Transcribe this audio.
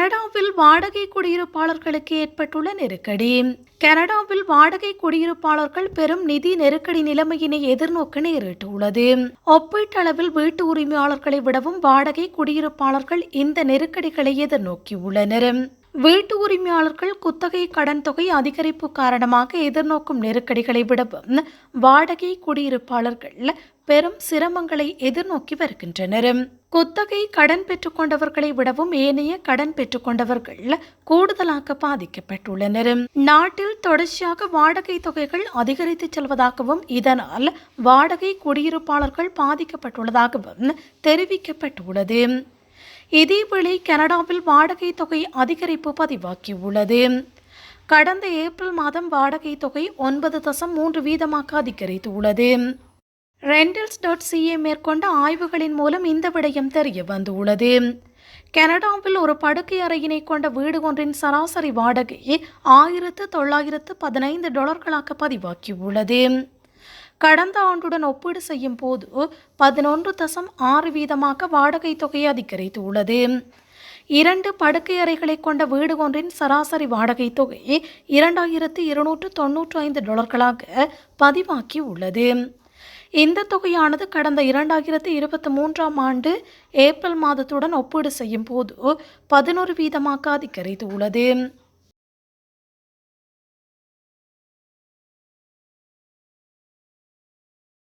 கனடாவில் வாடகை குடியிருப்பாளர்களுக்கு ஏற்பட்டுள்ள நெருக்கடி. கனடாவில் வாடகை குடியிருப்பாளர்கள் பெரும் நிதி நெருக்கடி நிலைமையினை எதிர்நோக்க நேரிட்டுள்ளது. ஒப்பீட்டளவில் வீட்டு உரிமையாளர்களை விடவும் வாடகை குடியிருப்பாளர்கள் இந்த நெருக்கடிகளை எதிர்நோக்கியுள்ளனர். வீட்டு உரிமையாளர்கள் குத்தகை கடன் தொகை அதிகரிப்பு காரணமாக எதிர்நோக்கும் நெருக்கடிகளை விடவும் வாடகை குடியிருப்பாளர்கள் பெரும் சிரமங்களை எதிர்நோக்கி வருகின்றனர். குத்தகை கடன் பெற்றுக்கொண்டவர்களை விடவும் ஏனைய கடன் பெற்றுக்கொண்டவர்கள் கூடுதலாக பாதிக்கப்பட்டுள்ளனர். நாட்டில் தொடர்ச்சியாக வாடகை தொகைகள் அதிகரித்து செல்வதாகவும் இதனால் வாடகை குடியிருப்பாளர்கள் பாதிக்கப்பட்டுள்ளதாகவும் தெரிவிக்கப்பட்டுள்ளது. இதேவேளை கனடாவில் வாடகை தொகை அதிகரிப்பு பதிவாகியுள்ளது. கடந்த ஏப்ரல் மாதம் வாடகை தொகை ஒன்பது தசம் மூன்று வீதமாக அதிகரித்துள்ளது. ரெண்டல்ஸ் டாட் சிஏ மேற்கொண்ட ஆய்வுகளின் மூலம் இந்த விடயம் தெரிய வந்துள்ளது. கனடாவில் ஒரு படுக்கை அறையினை கொண்ட வீடு ஒன்றின் சராசரி வாடகை ஆயிரத்து தொள்ளாயிரத்து பதினைந்து டாலர்களாக பதிவாகியுள்ளது. கடந்த ஆண்டுடன் ஒப்பீடு செய்யும் போது பதினொன்று தசம் ஆறு வீதமாக வாடகை தொகை அதிகரித்துள்ளது. இரண்டு படுக்கை அறைகளை கொண்ட வீடு ஒன்றின் சராசரி வாடகை தொகை இரண்டாயிரத்து இருநூற்று தொன்னூற்று ஐந்து டாலர்களாக பதிவாக்கி உள்ளது இந்த தொகையானது கடந்த இரண்டாயிரத்து இருபத்தி மூன்றாம் ஆண்டு ஏப்ரல் மாதத்துடன் ஒப்பீடு செய்யும் போது பதினோரு வீதமாக அதிகரித்துள்ளது.